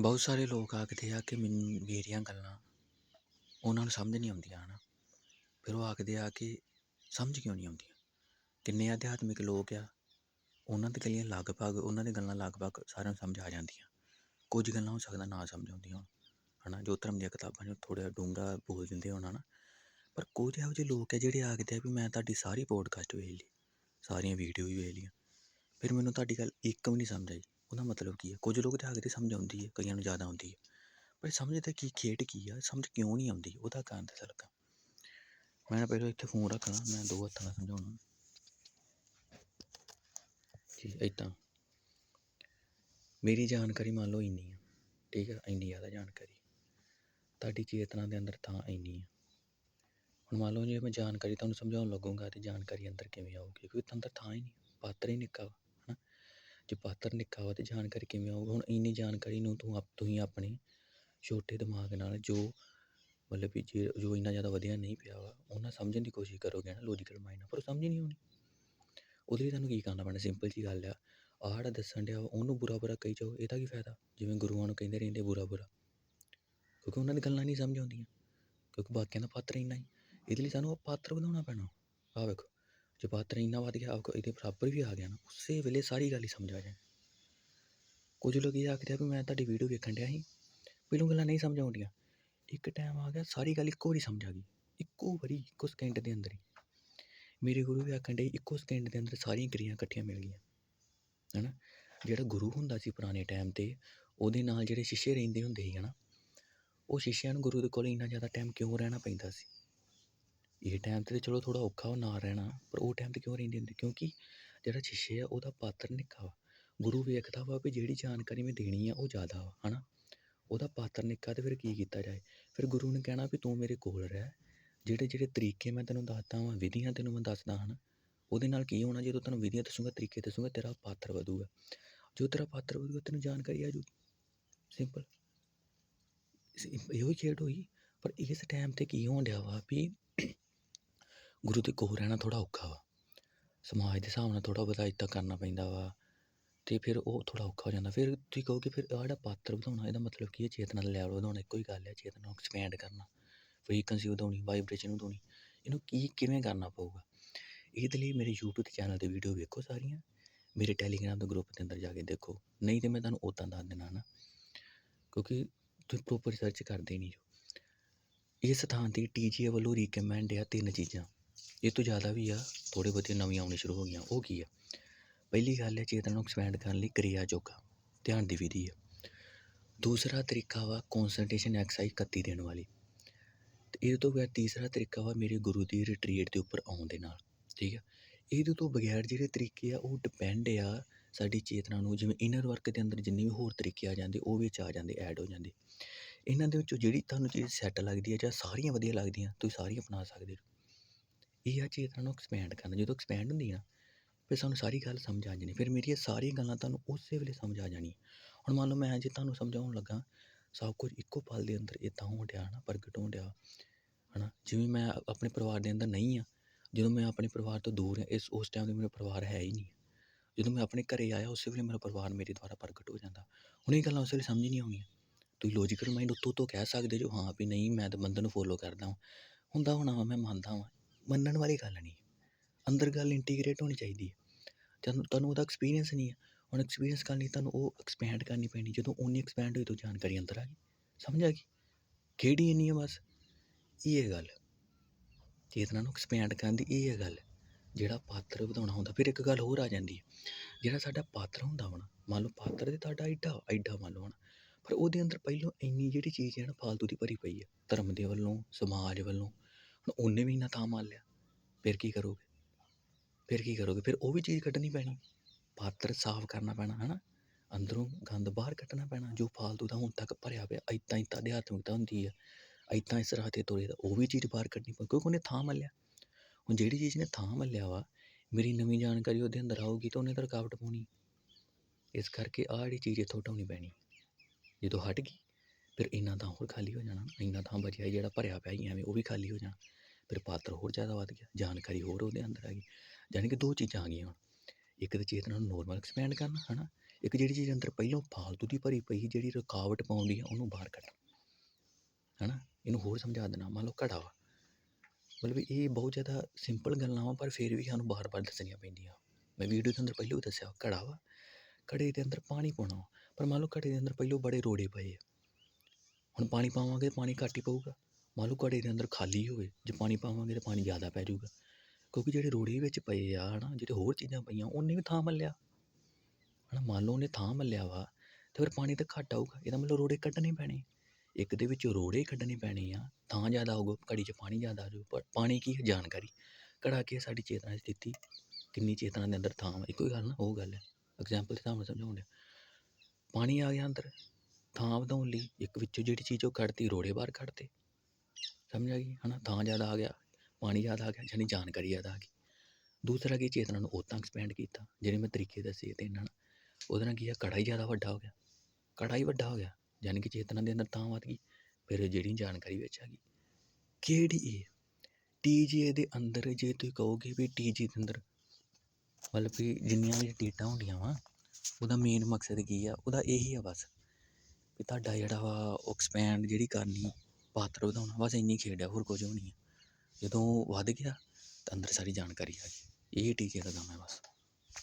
ਬਹੁਤ ਸਾਰੇ ਲੋਕ ਆਖਦੇ ਆ ਕਿ ਮੈਨੂੰ ਮੇਰੀਆਂ ਗੱਲਾਂ ਉਹਨਾਂ ਨੂੰ ਸਮਝ ਨਹੀਂ ਆਉਂਦੀਆਂ, ਹਨ। ਫਿਰ ਉਹ ਆਖਦੇ ਆ ਕਿ ਸਮਝ ਕਿਉਂ ਨਹੀਂ ਆਉਂਦੀਆਂ? ਕਿੰਨੇ ਅਧਿਆਤਮਿਕ ਲੋਕ ਆ, ਉਹਨਾਂ ਦੇ ਗੱਲਾਂ ਲਗਭਗ, ਉਹਨਾਂ ਦੇ ਗੱਲਾਂ ਲਗਭਗ ਸਾਰਿਆਂ ਨੂੰ ਸਮਝ ਆ ਜਾਂਦੀਆਂ। ਕੁਝ ਗੱਲਾਂ ਹੋ ਸਕਦਾ ਨਾ ਸਮਝ ਆਉਂਦੀਆਂ ਹੋਣ, ਹਨਾ। ਜੋ ਧਰਮ ਦੀਆਂ ਕਿਤਾਬਾਂ 'ਚ ਥੋੜ੍ਹਾ ਡੂੰਘਾ ਬੋਲ ਦਿੰਦੇ ਹੋਣ ਨਾ ਪਰ ਕੁਝ ਇਹੋ ਜਿਹੇ ਲੋਕ ਆ ਜਿਹੜੇ ਆਖਦੇ ਆ ਵੀ ਮੈਂ ਤੁਹਾਡੀ ਸਾਰੀ ਪੋਡਕਾਸਟ ਵੇਖ ਲਈ, ਸਾਰੀਆਂ ਵੀਡੀਓ ਵੀ ਵੇਖ ਲਈਆਂ। ਫਿਰ ਮੈਨੂੰ ਤੁਹਾਡੀ ਗੱਲ ਇੱਕ ਵੀ ਨਹੀਂ ਸਮਝ ਆਈ। ਉਹਦਾ ਮਤਲਬ ਕੀ ਹੈ? ਕੁਝ ਲੋਕ ਤਾਂ ਆਖਦੇ ਸਮਝ ਆਉਂਦੀ ਹੈ, ਕਈਆਂ ਨੂੰ ਜ਼ਿਆਦਾ ਆਉਂਦੀ ਹੈ। ਪਰ ਸਮਝ ਤਾਂ ਕੀ, ਖੇਡ ਕੀ ਆ? ਸਮਝ ਕਿਉਂ ਨਹੀਂ ਆਉਂਦੀ? ਉਹਦਾ ਕਾਰਨ ਦੱਸ ਲੱਗਾ ਮੈਂ ਨਾ ਪਹਿਲਾਂ ਇੱਥੇ ਫੋਨ ਰੱਖਣਾ, ਮੈਂ ਦੋ ਹੱਥਾਂ ਨਾਲ ਸਮਝਾਉਣਾ। ਜੀ ਇੱਦਾਂ ਮੇਰੀ ਜਾਣਕਾਰੀ ਮੰਨ ਲਓ ਇੰਨੀ ਆ, ਠੀਕ ਹੈ ਇੰਨੀ ਜ਼ਿਆਦਾ ਜਾਣਕਾਰੀ। ਤੁਹਾਡੀ ਚੇਤਨਾ ਦੇ ਅੰਦਰ ਤਾਂ ਇੰਨੀ ਆ। ਹੁਣ ਮੰਨ ਲਓ ਜੇ ਮੈਂ ਜਾਣਕਾਰੀ ਤੁਹਾਨੂੰ ਸਮਝਾਉਣ ਲੱਗੂੰਗਾ, ਤੇ ਜਾਣਕਾਰੀ ਅੰਦਰ ਕਿਵੇਂ ਆਊਗੀ? ਕਿਉਂਕਿ ਅੰਦਰ ਥਾਂ ਹੀ ਨਹੀਂ, ਪਾਤਰ ਹੀ ਨਿੱਕਾ ਵਾ। ਜੇ ਪਾਤਰ ਨਿੱਕਾ ਵਾ ਤਾਂ ਜਾਣਕਾਰੀ ਕਿਵੇਂ ਆਊ ਹੁਣ ਇੰਨੀ ਜਾਣਕਾਰੀ ਨੂੰ ਤੂੰ ਆਪ, ਤੁਸੀਂ ਆਪਣੇ ਛੋਟੇ ਦਿਮਾਗ ਨਾਲ ਜੋ ਮਤਲਬ ਵੀ ਜੇ ਜੋ ਇੰਨਾ ਜ਼ਿਆਦਾ ਵਧੀਆ ਨਹੀਂ ਪਿਆ ਵਾ, ਉਹਨਾਂ ਸਮਝਣ ਦੀ ਕੋਸ਼ਿਸ਼ ਕਰੋਗੇ ਨਾ ਲੌਜੀਕਲ ਮਾਈਂਡ ਨਾਲ, ਪਰ ਉਹ ਸਮਝ ਨਹੀਂ ਆਉਣੀ ਉਹਦੇ ਲਈ ਤੁਹਾਨੂੰ ਕੀ ਕਰਨਾ ਪੈਣਾ? ਸਿੰਪਲ ਜੀ ਗੱਲ ਆ, ਆਹ ਜਿਹੜਾ ਦੱਸਣ ਡਿਆ ਉਹਨੂੰ ਬੁਰਾ ਬੁਰਾ ਕਹੀ ਜਾਓ, ਇਹਦਾ ਕੀ ਫਾਇਦਾ? ਜਿਵੇਂ ਗੁਰੂਆਂ ਨੂੰ ਕਹਿੰਦੇ ਰਹਿੰਦੇ ਬੁਰਾ ਬੁਰਾ। ਕਿਉਂਕਿ ਉਹਨਾਂ ਦੀ ਗੱਲਾਂ ਨਹੀਂ ਸਮਝ ਆਉਂਦੀਆਂ, ਕਿਉਂਕਿ ਬਾਕੀਆਂ ਦਾ ਪਾਤਰ ਇੰਨਾ ਹੀ। ਇਹਦੇ ਲਈ ਸਾਨੂੰ ਉਹ ਪਾਤਰ ਬਣਾਉਣਾ ਪੈਣਾ। ਆਹ ਵੇਖੋ। ਜੇ ਪਾਤਰ ਇੰਨਾ ਵੱਧ ਗਿਆ ਆਹ ਇਹਦੇ ਬਰਾਬਰ ਵੀ ਆ ਗਿਆ ਨਾ, ਉਸੇ ਵੇਲੇ ਸਾਰੀ ਗੱਲ ਹੀ ਸਮਝ ਆ ਜਾਣੀ। ਕੁਝ ਲੋਕ ਇਹ ਆਖਦੇ ਆ ਵੀ ਮੈਂ ਤੁਹਾਡੀ ਵੀਡੀਓ ਵੇਖਣ ਡਿਆ ਸੀ ਪਹਿਲੋਂ ਗੱਲਾਂ ਨਹੀਂ ਸਮਝ ਆਉਂਦੀਆਂ। ਇੱਕ ਟਾਈਮ ਆ ਗਿਆ, ਸਾਰੀ ਗੱਲ ਇੱਕੋ ਵਾਰੀ ਸਮਝ ਆ ਗਈ। ਇੱਕੋ ਵਾਰੀ, ਇੱਕੋ ਸਕਿੰਟ ਦੇ ਅੰਦਰ ਹੀ। ਮੇਰੇ ਗੁਰੂ ਵੀ ਆਖਣ ਡੇ ਇੱਕੋ ਸਕਿੰਟ ਦੇ ਅੰਦਰ ਸਾਰੀਆਂ ਕਿਰਿਆ ਇਕੱਠੀਆਂ ਮਿਲ ਗਈਆਂ। ਹੈਨਾ? ਜਿਹੜਾ ਗੁਰੂ ਹੁੰਦਾ ਸੀ ਪੁਰਾਣੇ ਟਾਈਮ ਤੇ, ਉਹਦੇ ਨਾਲ ਜਿਹੜੇ ਸ਼ਿష్ਏ ਰਹਿੰਦੇ ਹੁੰਦੇ ਸੀ ਹਨਾ ਉਹ ਸ਼ਿష్ਿਆਂ ਨੂੰ ਗੁਰੂ ਦੇ ਕੋਲ ਇੰਨਾ ਜ਼ਿਆਦਾ ਟਾਈਮ ਕਿਉਂ ਰਹਿਣਾ ਪੈਂਦਾ ਸੀ? ਇਹ ਟਾਈਮ ਤੇ ਤਾਂ ਚਲੋ ਥੋੜ੍ਹਾ ਔਖਾ ਵਾ ਨਾ ਰਹਿਣਾ, ਪਰ ਉਹ ਟਾਈਮ ਤੇ ਕਿਉਂ ਰਹਿੰਦੇ ਹੁੰਦੇ? ਕਿਉਂਕਿ ਜਿਹੜਾ ਸ਼ਿష్യ ਆ, ਉਹਦਾ ਪਾਤਰ ਨਿੱਕਾ ਵਾ। ਗੁਰੂ ਵੇਖਦਾ ਵਾ ਵੀ ਜਿਹੜੀ ਜਾਣਕਾਰੀ ਮੈਂ ਦੇਣੀ ਆ, ਉਹ ਜ਼ਿਆਦਾ ਵਾ ਹੈ ਨਾ ਉਹਦਾ ਪਾਤਰ ਨਿੱਕਾ ਤੇ ਫਿਰ ਕੀ ਕੀਤਾ ਜਾਏ? ਫਿਰ ਗੁਰੂ ਨੇ ਕਹਿਣਾ ਵੀ ਤੂੰ ਮੇਰੇ ਕੋਲ ਰਹਿ। ਜਿਹੜੇ ਜਿਹੜੇ ਤਰੀਕੇ ਮੈਂ ਤੈਨੂੰ ਦੱਸਦਾ ਵਾਂ, ਵਿਧੀਆਂ ਤੈਨੂੰ ਮੈਂ ਦੱਸਦਾ, ਹਨ? ਉਹਦੇ ਨਾਲ ਕੀ ਹੋਣਾ? ਜਦੋਂ ਤੈਨੂੰ ਵਿਧੀਆਂ ਦੱਸੂਗਾ, ਤਰੀਕੇ ਦੱਸੂਗਾ, ਤੇਰਾ ਪਾਤਰ ਵਧੂਗਾ। ਜੋ ਤੇਰਾ ਪਾਤਰ ਵਧੂਗਾ, ਤੈਨੂੰ ਜਾਣਕਾਰੀ ਆ ਜੂ। ਸਿੰਪਲ ਇਹੋ ਹੀ ਖੇਡ ਹੋਈ। ਪਰ ਇਸ ਟਾਈਮ ਤੇ ਕੀ ਹੋਣ ਡਿਆ ਵਾ ਵੀ ਗੁਰੂ ਦੇ ਕੋਲ ਰਹਿਣਾ ਥੋੜ੍ਹਾ ਔਖਾ ਵਾ। ਸਮਾਜ ਦੇ ਹਿਸਾਬ ਨਾਲ ਥੋੜ੍ਹਾ ਬਹੁਤਾ ਇੱਦਾਂ ਕਰਨਾ ਪੈਂਦਾ ਵਾ ਅਤੇ ਫਿਰ ਉਹ ਥੋੜ੍ਹਾ ਔਖਾ ਹੋ ਜਾਂਦਾ। ਫਿਰ ਤੁਸੀਂ ਕਹੋਗੇ ਫਿਰ ਆਹ ਜਿਹੜਾ ਪਾਤਰ ਵਧਾਉਣਾ, ਇਹਦਾ ਮਤਲਬ ਕੀ ਹੈ? ਚੇਤਨਾ ਦਾ ਲੈਵਲ ਵਧਾਉਣਾ ਇੱਕੋ ਹੀ ਗੱਲ ਹੈ। ਚੇਤਨਾ ਨੂੰ ਐਕਸਪੈਂਡ ਕਰਨਾ ਫ੍ਰੀਕੁਐਂਸੀ ਵਧਾਉਣੀ ਵਾਈਬ੍ਰੇਸ਼ਨ ਵਧਾਉਣੀ, ਇਹਨੂੰ ਕੀ, ਕਿਵੇਂ ਕਰਨਾ ਪਊਗਾ? ਇਹਦੇ ਲਈ ਮੇਰੇ YouTube ਚੈਨਲ ਤੇ ਵੀਡੀਓ ਵੇਖੋ ਸਾਰੀਆਂ। ਮੇਰੇ ਟੈਲੀਗ੍ਰਾਮ ਦੇ ਗਰੁੱਪ ਦੇ ਅੰਦਰ ਜਾ ਕੇ ਦੇਖੋ। ਨਹੀਂ ਤੇ ਮੈਂ ਤੁਹਾਨੂੰ ਉਦਾਂ ਦੱਸ ਦੇਣਾ ਨਾ, ਕਿਉਂਕਿ ਤੁਸੀਂ ਪ੍ਰੋਪਰ ਰਿਸਰਚ ਕਰਦੇ ਨਹੀਂ ਜੋ। ਇਸ ਸਥਾਨ ਤੇ ਟੀਜੀਏ ਵੱਲੋਂ ਰਿਕਮੈਂਡ ਆ ਤਿੰਨ ਚੀਜ਼ਾਂ। ਇਹ ਤੋਂ ਜ਼ਿਆਦਾ ਵੀ ਆ ਥੋੜੇ ਬਹੁਤੇ ਨਵੀਆਂ ਆਉਣੀ ਸ਼ੁਰੂ ਹੋ ਗਈਆਂ, ਉਹ ਕੀ ਆ? ਪਹਿਲੀ ਗੱਲ ਹੈ ਚੇਤਨਾ ਨੂੰ ਐਕਸਪੈਂਡ ਕਰਨ ਲਈ ਕਿਰਿਆ ਯੋਗਾ, ਧਿਆਨ ਦੀ ਵਿਧੀ ਆ। ਦੂਸਰਾ ਤਰੀਕਾ ਵਾ ਕਨਸੈਂਟ੍ਰੇਸ਼ਨ ਐਕਸਰਸਾਈਜ਼ 31 ਦਿਨ ਵਾਲੀ। ਤੇ ਇਹਦੇ ਤੋਂ ਬਗੈਰ ਤੀਸਰਾ ਤਰੀਕਾ ਵਾ ਮੇਰੇ ਗੁਰੂ ਦੀ ਰਿਟਰੀਟ ਦੇ ਉੱਪਰ ਆਉਣ ਦੇ ਨਾਲ, ਠੀਕ ਆ? ਇਹਦੇ ਤੋਂ ਬਗੈਰ ਜਿਹੜੇ ਤਰੀਕੇ ਆ, ਉਹ ਡਿਪੈਂਡ ਆ ਸਾਡੀ ਚੇਤਨਾ ਨੂੰ, ਜਿਵੇਂ ਇਨਰ ਵਰਕ ਦੇ ਅੰਦਰ ਜਿੰਨੇ ਵੀ ਹੋਰ ਤਰੀਕੇ ਆ ਜਾਂਦੇ, ਉਹ ਵਿੱਚ ਆ ਜਾਂਦੇ ਐਡ ਹੋ ਜਾਂਦੇ। ਇਹਨਾਂ ਦੇ ਵਿੱਚੋਂ ਜਿਹੜੀ ਤੁਹਾਨੂੰ ਚੀਜ਼ ਸੈੱਟ ਲੱਗਦੀ ਹੈ ਜਾਂ ਸਾਰੀਆਂ ਵਧੀਆ ਲੱਗਦੀਆਂ, ਤੁਸੀਂ ਸਾਰੀਆਂ ਅਪਣਾ ਸਕਦੇ ਹੋ। ਇਹ ਆ ਚੇਤਨਾ ਨੂੰ ਐਕਸਪੈਂਡ ਕਰਨਾ ਜਦੋਂ ਐਕਸਪੈਂਡ ਹੁੰਦੀ ਨਾ ਫਿਰ ਸਾਨੂੰ ਸਾਰੀ ਗੱਲ ਸਮਝ ਆ ਜਾਣੀ, ਫਿਰ ਮੇਰੀਆਂ ਸਾਰੀਆਂ ਗੱਲਾਂ ਤੁਹਾਨੂੰ ਉਸੇ ਵੇਲੇ ਸਮਝ ਆ ਜਾਣੀ। ਹੁਣ ਮੰਨ ਲਓ ਮੈਂ ਜੇ ਤੁਹਾਨੂੰ ਸਮਝਾਉਣ ਲੱਗਾ, ਸਭ ਕੁਝ ਇੱਕੋ ਪਲ ਦੇ ਅੰਦਰ ਇਦਾਂ ਹੋਣ ਡਿਆ ਨਾ ਪ੍ਰਗਟ ਹੋਣ ਡਿਆ, ਹਨਾ, ਜਿਵੇਂ ਮੈਂ ਆਪਣੇ ਪਰਿਵਾਰ ਦੇ ਅੰਦਰ ਨਹੀਂ ਆ, ਜਦੋਂ ਮੈਂ ਆਪਣੇ ਪਰਿਵਾਰ ਤੋਂ ਦੂਰ ਹਾਂ ਇਸ, ਉਸ ਟਾਈਮ ਤੇ ਮੇਰਾ ਪਰਿਵਾਰ ਹੈ ਹੀ ਨਹੀਂ ਜਦੋਂ ਮੈਂ ਆਪਣੇ ਘਰੇ ਆਇਆ, ਉਸੇ ਵੇਲੇ ਮੇਰਾ ਪਰਿਵਾਰ ਮੇਰੇ ਦੁਆਰਾ ਪ੍ਰਗਟ ਹੋ ਜਾਂਦਾ। ਹੁਣ ਇਹ ਗੱਲਾਂ ਉਸੇ ਵੇਲੇ ਸਮਝ ਨਹੀਂ ਆਉਣੀਆਂ। ਤੁਸੀਂ ਲੌਜੀਕਲ ਮਾਈਂਡ ਉੱਤੋਂ ਤੋਂ ਕਹਿ ਸਕਦੇ ਜੋ, ਹਾਂ ਵੀ ਨਹੀਂ, ਮੈਂ ਤਾਂ ਬੰਦੇ ਨੂੰ ਫੋਲੋ ਕਰਦਾ ਹਾਂ ਹੁੰਦਾ ਹੋਣਾ ਵਾ, ਮੈਂ ਮੰਨਦਾ ਹਾਂ ਮੰਨਣ ਵਾਲੀ ਗੱਲ ਨਹੀਂ। ਅੰਦਰ ਗੱਲ ਇੰਟੀਗ੍ਰੇਟ ਹੋਣੀ ਚਾਹੀਦੀ ਹੈ। ਜਦੋਂ ਤੁਹਾਨੂੰ ਉਹਦਾ ਐਕਸਪੀਰੀਅੰਸ ਨਹੀਂ ਹੈ। ਹੁਣ ਐਕਸਪੀਰੀਅੰਸ ਕਰਨ ਲਈ ਤੁਹਾਨੂੰ ਉਹ ਐਕਸਪੈਂਡ ਕਰਨੀ ਪੈਣੀ, ਜਦੋਂ ਉਨੀ ਐਕਸਪੈਂਡ ਹੋਈ ਤਾਂ ਜਾਣਕਾਰੀ ਅੰਦਰ ਆ ਗਈ। ਸਮਝ ਆ ਗਈ? ਕਿਹੜੀ ਇੰਨੀ ਹੈ ਬਸ? ਇਹ ਗੱਲ। ਚੇਤਨਾ ਨੂੰ ਐਕਸਪੈਂਡ ਕਰਨ ਦੀ ਇਹ ਹੈ ਗੱਲ। ਜਿਹੜਾ ਪਾਤਰ ਵਧਾਉਣਾ ਹੁੰਦਾ, ਫਿਰ ਇੱਕ ਗੱਲ ਹੋਰ ਆ ਜਾਂਦੀ ਹੈ। ਜਿਹੜਾ ਸਾਡਾ ਪਾਤਰ ਹੁੰਦਾ ਵਾ ਮੰਨ ਲਓ ਪਾਤਰ ਤੇ ਤੁਹਾਡਾ ਐਡਾ ਐਡਾ ਮੰਨ ਲਓ ਨਾ ਪਰ ਉਹਦੇ ਅੰਦਰ ਪਹਿਲੋਂ ਇੰਨੀ ਜਿਹੜੀ ਚੀਜ਼ ਹੈ ਨਾ, ਫਾਲਤੂ ਦੀ ਭਰੀ ਪਈ ਹੈ। ਧਰਮ ਦੇ ਵੱਲੋਂ, ਸਮਾਜ ਵੱਲੋਂ, ਹੁਣ ਉਹਨੇ ਵੀ ਇੰਨਾ ਤਾਂ ਮੰਨ ਲਿਆ। ਫਿਰ ਕੀ ਕਰੋਗੇ? ਫਿਰ ਕੀ ਕਰੋਗੇ? ਫਿਰ ਉਹ ਵੀ ਚੀਜ਼ ਕੱਢਣੀ ਪੈਣੀ। ਪਾਤਰ ਸਾਫ਼ ਕਰਨਾ ਪੈਣਾ, ਹਨਾ? ਅੰਦਰੋਂ ਗੰਦ ਬਾਹਰ ਕੱਢਣਾ ਪੈਣਾ, ਜੋ ਫਾਲਤੂ ਦਾ ਹੁਣ ਤੱਕ ਭਰਿਆ ਪਿਆ ਇੱਦਾਂ ਇੱਦਾਂ ਅਧਿਆਤਮਿਕਤਾ ਹੁੰਦੀ ਆ। ਇੱਦਾਂ ਇਸ ਰਾਹ 'ਤੇ ਤੁਰੇ ਦਾ ਉਹ ਵੀ ਚੀਜ਼ ਬਾਹਰ ਕੱਢਣੀ ਪਊ, ਕਿਉਂਕਿ ਉਹਨੇ ਥਾਂ ਮੱਲਿਆ। ਹੁਣ ਜਿਹੜੀ ਚੀਜ਼ ਨੇ ਥਾਂ ਮੱਲਿਆ ਵਾ, ਮੇਰੀ ਨਵੀਂ ਜਾਣਕਾਰੀ ਉਹਦੇ ਅੰਦਰ ਆਊਗੀ ਤਾਂ ਉਹਨੇ ਤਾਂ ਰੁਕਾਵਟ ਪਾਉਣੀ। ਇਸ ਕਰਕੇ ਆਹ ਜਿਹੜੀ ਚੀਜ਼ ਇੱਥੋਂ ਹਟਾਉਣੀ ਪੈਣੀ। ਜਦੋਂ ਹਟ ਗਈ, ਫਿਰ ਇੰਨਾ ਤਾਂ ਹੋਰ ਖਾਲੀ ਹੋ ਜਾਣਾ, ਇੰਨਾ ਤਾਂ ਬਚਿਆ ਜਿਹੜਾ ਭਰਿਆ ਪਿਆ ਹੀ ਐਵੇਂ ਉਹ ਵੀ ਖਾਲੀ ਹੋ ਜਾਣਾ। ਫਿਰ ਪਾਤਰ ਹੋਰ ਜ਼ਿਆਦਾ ਵੱਧ ਗਿਆ, ਜਾਣਕਾਰੀ ਹੋਰ ਉਹਦੇ ਅੰਦਰ ਆ ਗਈ। ਯਾਨੀ ਕਿ ਦੋ ਚੀਜ਼ਾਂ ਆ ਗਈਆਂ ਇੱਕ ਤਾਂ ਚੇਤਨਾ ਨੂੰ ਨੋਰਮਲ ਐਕਸਪੈਂਡ ਕਰਨਾ, ਹਨਾ? ਇੱਕ ਜਿਹੜੀ ਚੀਜ਼ ਅੰਦਰ ਪਹਿਲਾਂ ਫਾਲਤੂ ਦੀ ਭਰੀ ਪਈ ਜਿਹੜੀ ਰੁਕਾਵਟ ਪਾਉਂਦੀ ਆ, ਉਹਨੂੰ ਬਾਹਰ ਕੱਢ। ਹਨਾ? ਇਹਨੂੰ ਹੋਰ ਸਮਝਾ ਦੇਣਾ। ਮੰਨ ਲਓ ਘੜਾ ਵਾ। ਮਤਲਬ ਇਹ ਬਹੁਤ ਜ਼ਿਆਦਾ ਸਿੰਪਲ ਗੱਲਾਂ ਵਾ, ਪਰ ਫਿਰ ਵੀ ਸਾਨੂੰ ਬਾਰ-ਬਾਰ ਦੱਸਣੀਆਂ ਪੈਂਦੀਆਂ। ਮੈਂ ਵੀਡੀਓ ਦੇ ਅੰਦਰ ਪਹਿਲਾਂ ਦੱਸਿਆ ਘੜਾ ਵਾ। ਘੜੇ ਦੇ ਅੰਦਰ ਪਾਣੀ ਪਾਉਣਾ ਵਾ। ਪਰ ਮੰਨ ਲਓ ਘੜੇ ਦੇ ਅੰਦਰ ਪਹਿਲਾਂ ਬੜੇ ਰੋੜੇ ਪਏ ਆ। ਹੁਣ ਪਾਣੀ ਪਾਵਾਂਗੇ, ਪਾਣੀ ਘੱਟ ਹੀ ਪਊਗਾ। ਮੰਨ ਲਓ ਘੜੇ ਦੇ ਅੰਦਰ ਖਾਲੀ ਹੋਵੇ, ਜੇ ਪਾਣੀ ਪਾਵਾਂਗੇ ਤਾਂ ਪਾਣੀ ਜ਼ਿਆਦਾ ਪੈ ਜਾਊਗਾ। ਕਿਉਂਕਿ ਜਿਹੜੇ ਰੋੜੇ ਵਿੱਚ ਪਏ ਆ, ਹਨਾ, ਜਿਹੜੇ ਹੋਰ ਚੀਜ਼ਾਂ ਪਈਆਂ, ਉਹਨੇ ਵੀ ਥਾਂ ਮੱਲਿਆ। ਹਨਾ, ਮੰਨ ਲਓ ਉਹਨੇ ਥਾਂ ਮੱਲਿਆ ਵਾ, ਤੇ ਫਿਰ ਪਾਣੀ ਤਾਂ ਘੱਟ ਆਊਗਾ। ਇਹਦਾ ਮਤਲਬ ਰੋੜੇ ਕੱਢਣੇ ਪੈਣੇ। ਇੱਕ ਦੇ ਵਿੱਚ ਰੋੜੇ ਕੱਢਣੇ ਪੈਣੇ ਆ, ਥਾਂ ਜ਼ਿਆਦਾ ਆਊਗਾ, ਘੜੀ 'ਚ ਪਾਣੀ ਜ਼ਿਆਦਾ ਆ ਜਾਊ ਪਾਣੀ ਕੀ ਹੈ ਜਾਣਕਾਰੀ। ਘੜਾ ਕੀ ਸਾਡੀ ਚੇਤਨਾ ਸਥਿਤੀ। ਕਿੰਨੀ ਚੇਤਨਾ ਦੇ ਅੰਦਰ ਥਾਂ ਵਾ। ਇੱਕੋ ਹੀ ਗੱਲ ਨਾ, ਉਹ ਗੱਲ ਹੈ ਐਗਜ਼ਾਮਪਲ ਦੇ ਹਿਸਾਬ ਨਾਲ ਸਮਝਾਉਣ ਡਿਆ। ਪਾਣੀ ਆ ਗਿਆ ਅੰਦਰ। ਥਾਂ ਵਧਾਉਣ ਲਈ ਇੱਕ ਵਿੱਚੋਂ ਜਿਹੜੀ ਚੀਜ਼ ਉਹ ਕੱਢਤੀ, ਰੋੜੇ ਬਾਹਰ ਕੱਢਤੇ। ਸਮਝ ਆ ਗਈ ਹੈ ਨਾ ਥਾਂ ਜ਼ਿਆਦਾ ਆ ਗਿਆ, ਪਾਣੀ ਜ਼ਿਆਦਾ ਆ ਗਿਆ ਯਾਨੀ ਜਾਣਕਾਰੀ ਜ਼ਿਆਦਾ ਆ ਗਈ। ਦੂਸਰਾ ਕੀ, ਚੇਤਨਾ ਨੂੰ ਉਹ ਤਾਂ ਐਕਸਪੈਂਡ ਕੀਤਾ, ਜਿਹੜੇ ਮੈਂ ਤਰੀਕੇ ਦੱਸੇ ਤੇ ਇਹਨਾਂ ਨਾਲ। ਉਹਦੇ ਨਾਲ ਕੀ ਆ ਕੜਾ ਹੀ ਜ਼ਿਆਦਾ ਵੱਡਾ ਹੋ ਗਿਆ। ਕੜਾ ਹੀ ਵੱਡਾ ਹੋ ਗਿਆ ਯਾਨੀ ਕਿ ਚੇਤਨਾ ਦੇ ਅੰਦਰ ਤਾਂ ਵੱਧ ਗਈ, ਫਿਰ ਜਿਹੜੀ ਜਾਣਕਾਰੀ ਵਿੱਚ ਆ ਗਈ। ਕਿਹੜੀ ਇਹ? ਟੀਜੀਏ ਦੇ ਅੰਦਰ, ਜੇ ਤੁਸੀਂ ਕਹੋਗੇ ਵੀ ਟੀਜੀ ਦੇ ਅੰਦਰ, ਮਤਲਬ ਕਿ ਜਿੰਨੀਆਂ ਵੀ ਡੇਟਾ ਹੁੰਦੀਆਂ ਵਾ, ਉਹਦਾ ਮੇਨ ਮਕਸਦ ਕੀ ਆ? ਉਹਦਾ ਇਹੀ ਆ ਬਸ, ਵੀ ਤੁਹਾਡਾ ਜਿਹੜਾ ਵਾ ਐਕਸਪੈਂਡ ਜਿਹੜੀ ਕਰਨੀ ਪਾਤਰ ਵਧਾਉਣਾ, ਬਸ ਇੰਨੀ ਖੇਡ ਹੈ ਹੋਰ ਕੁਝ ਵੀ ਨਹੀਂ ਆ। ਜਦੋਂ ਵੱਧ ਗਿਆ ਤਾਂ ਅੰਦਰ ਸਾਰੀ ਜਾਣਕਾਰੀ ਆ ਗਈ। ਇਹ ਟੀਕੇ ਦਾ ਕੰਮ ਹੈ ਬਸ।